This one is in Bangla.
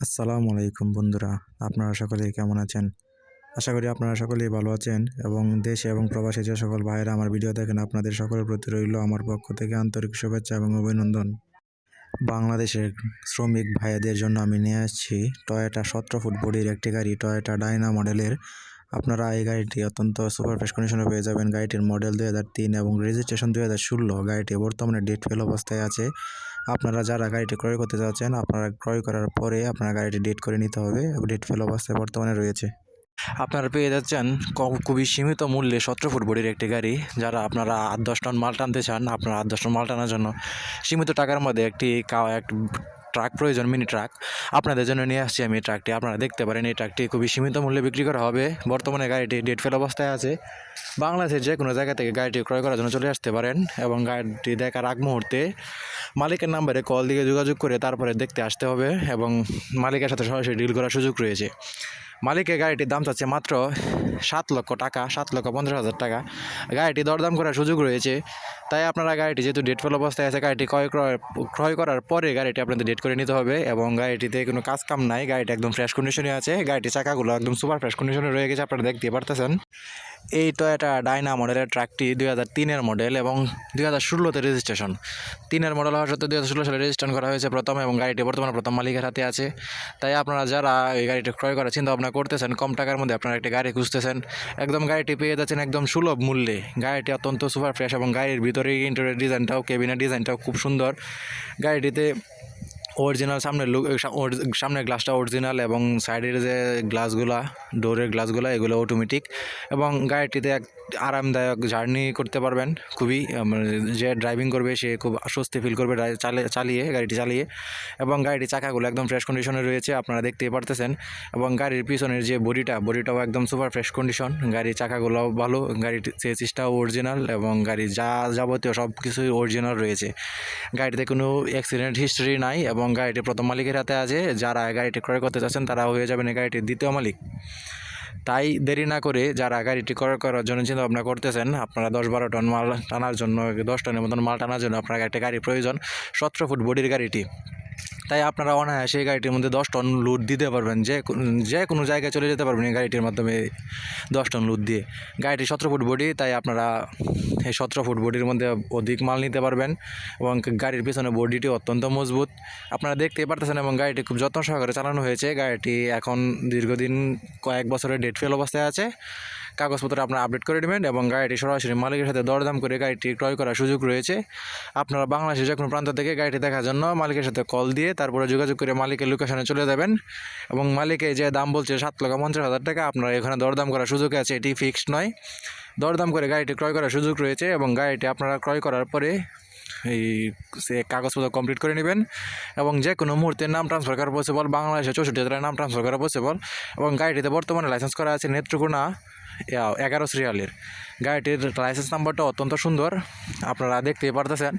আসসালামু আলাইকুম বন্ধুরা, আপনারা সকলেই কেমন আছেন? আশা করি আপনারা সকলেই ভালো আছেন এবং দেশে এবং প্রবাসী যে সকল ভাইয়েরা আমার ভিডিও দেখেন, আপনাদের সকলের প্রতি রইল আমার পক্ষ থেকে আন্তরিক শুভেচ্ছা এবং অভিনন্দন। বাংলাদেশের শ্রমিক ভাইয়াদের জন্য আমি নিয়ে আসছি টয়োটা সতেরো ফুট বডির একটি গাড়ি টয়োটা ডাইনা মডেলের। আপনারা এই গাড়িটি অত্যন্ত সুপার ফ্রেশ কন্ডিশনে পেয়ে যাবেন। গাড়িটির মডেল দুই হাজার তিন এবং রেজিস্ট্রেশন দুই হাজার ষোলো। গাড়িটি বর্তমানে ডেট ফেল অবস্থায় আছে। আপনারা যারা গাড়িটি ক্রয় করতে চাচ্ছেন আপনারা ক্রয় করার পরে আপনার গাড়িটি ডেট করে নিতে হবে। ডেট ফেল অবস্থায় বর্তমানে রয়েছে। আপনারা পেয়ে যাচ্ছেন খুবই সীমিত মূল্যে সতেরো ফুট বডির একটি গাড়ি। যারা আপনারা আট, দশ টন মাল টানতে চান, আপনারা আট, দশ টন মাল টানার জন্য সীমিত টাকার মধ্যে একটি এক ট্রাক প্রয়োজন, মিনি ট্রাক। আপনাদের জন্য নিয়ে আসছি আমি ট্রাকটি। আপনারা দেখতে পারেন এই ট্রাকটি খুবই সীমিত মূল্যে বিক্রি করা হবে। বর্তমানে গাড়িটি ডেট ফেল অবস্থায় আছে। বাংলাদেশের যে কোনো জায়গা থেকে গাড়িটি ক্রয় করার জন্য চলে আসতে পারেন এবং গাড়িটি দেখার আগ মুহূর্তে মালিকের নাম্বারে কল দিয়ে যোগাযোগ করে তারপরে দেখতে আসতে হবে এবং মালিকের সাথে সরাসরি ডিল করার সুযোগ রয়েছে। মালিকের গাড়িটির দাম চাচ্ছে মাত্র সাত লক্ষ টাকা, সাত লক্ষ পঞ্চাশ হাজার টাকা। গাড়িটি দরদাম করার সুযোগ রয়েছে। তাই আপনারা গাড়িটি যেহেতু ডেট ফেল অবস্থায় আছে, গাড়িটি ক্রয় ক্রয় ক্রয় করার পরে গাড়িটি আপনাদের ডেট করে নিতে হবে এবং গাড়িটিতে কোনো কাজ কাম নাই, গাড়িটি একদম ফ্রেশ কন্ডিশনে আছে, গাড়িটির চাকাগুলো একদম সুপার ফ্রেশ কন্ডিশনে রয়ে গেছে, আপনারা দেখতে পারতেছেন। এই টয়োটা ডাইনা মডেলের ট্রাকটি দুই হাজার তিনের মডেল এবং দুই হাজার ষোলোতে রেজিস্ট্রেশন তিনের মডেল হওয়ার সত্ত্বেও দুই হাজার ষোলো সালে রেজিস্ট্রেশন করা হয়েছে প্রথম এবং গাড়িটি বর্তমানে প্রথম মালিকের হাতে আছে। তাই আপনারা যারা এই গাড়িটি ক্রয় করার চিন্তা ভাবনা করতেছেন, কম টাকার মধ্যে আপনারা একটি গাড়ি খুঁজতেছেন। একদম গাড়িটি পেয়ে যাচ্ছেন একদম সুলভ মূল্যে। গাড়িটি অত্যন্ত সুপার ফ্রেশ এবং গাড়ির ভিতরে ইন্টেরিয়র ডিজাইনটাও কেবিনের ডিজাইনটাও খুব সুন্দর। গাড়িটিতে অরিজিনাল সামনের লুক সামনের গ্লাসটা অরিজিনাল এবং সাইডের যে গ্লাসগুলা ডোরের গ্লাসগুলা এগুলো অটোমেটিক এবং গাড়িটিতে এক আরামদায়ক জার্নি করতে পারবেন। খুবই মানে যে ড্রাইভিং করবে, সে খুব স্বস্তি ফিল করবে চালে- চালিয়ে, গাড়িটি চালিয়ে এবং গাড়িটির চাকাগুলো একদম ফ্রেশ কন্ডিশনে রয়েছে, আপনারা দেখতেই পারতেছেন এবং গাড়ির পিছনের যে বডিটা বডিটাও একদম সুপার ফ্রেশ কন্ডিশন গাড়ির চাকাগুলোও ভালো, গাড়ির চেসিসটাও অরিজিনাল এবং গাড়ির যা, যাবতীয় সব কিছুই অরিজিনাল রয়েছে। গাড়িতে কোনো অ্যাক্সিডেন্ট হিস্ট্রি নাই এবং গাড়িটি প্রথম মালিকের হাতে আছে। যারা গাড়িটি ক্রয় করতে চাচ্ছেন তারা হয়ে যাবেন গাড়িটির দ্বিতীয় মালিক। তাই দেরি না করে যারা গাড়িটি ক্রয় করার জন্য চিন্তা ভাবনা করতেছেন, আপনারা দশ বারো টন মাল টানার জন্য, দশ টনের মতন মাল টানার জন্য আপনার একটা গাড়ি প্রয়োজন, সতেরো ফুট বডির গাড়িটি। তাই আপনারা অনায়াসে এই গাড়িটির মধ্যে দশ টন লুট দিতে পারবেন। যে যে কোনো জায়গায় চলে যেতে পারবেন এই গাড়িটির মাধ্যমে দশ টন লুট দিয়ে। গাড়িটি সতেরো ফুট বডি তাই আপনারা এই সতেরো ফুট বডির মধ্যে অধিক মাল নিতে পারবেন এবং গাড়ির পিছনে বডিটি অত্যন্ত মজবুত। আপনারা দেখতেই পারতেছেন এবং গাড়িটি খুব যত্ন সহকারে চালানো হয়েছে। গাড়িটি এখন দীর্ঘদিন কয়েক বছরের ডেট ফেল অবস্থায় আছে। কাগজপত্র আপনারা আপডেট করে নেবেন এবং গাড়িটি সরাসরি মালিকের সাথে দরদাম করে গাড়িটি ক্রয় করার সুযোগ রয়েছে। আপনারা বাংলাদেশের যে কোনো প্রান্ত থেকে গাড়িটি দেখার জন্য মালিকের সাথে কল দিয়ে তারপরে যোগাযোগ করে মালিকের লোকেশনে চলে যাবেন এবং মালিকে যে দাম বলছে সাত লক্ষ পঞ্চাশ হাজার টাকা, আপনারা এখানে দরদাম করার সুযোগ আছে, এটি ফিক্সড নয়। দরদাম করে গাড়িটি ক্রয় করার সুযোগ রয়েছে এবং গাড়িটি আপনারা ক্রয় করার পরে এই সে কাগজপত্র কমপ্লিট করে নেবেন এবং যে কোনো মুহূর্তে নাম ট্রান্সফার করা পসিবল বাংলাদেশে চৌষট্টি জেলায় নাম ট্রান্সফার করা পসিবল এবং গাড়িটিতে বর্তমানে লাইসেন্স করা আছে নেত্রকোনা এগারো সিরিয়ালের গাড়িটির লাইসেন্স নাম্বারটা অত্যন্ত সুন্দর। আপনারা দেখতেই পারতেছেন।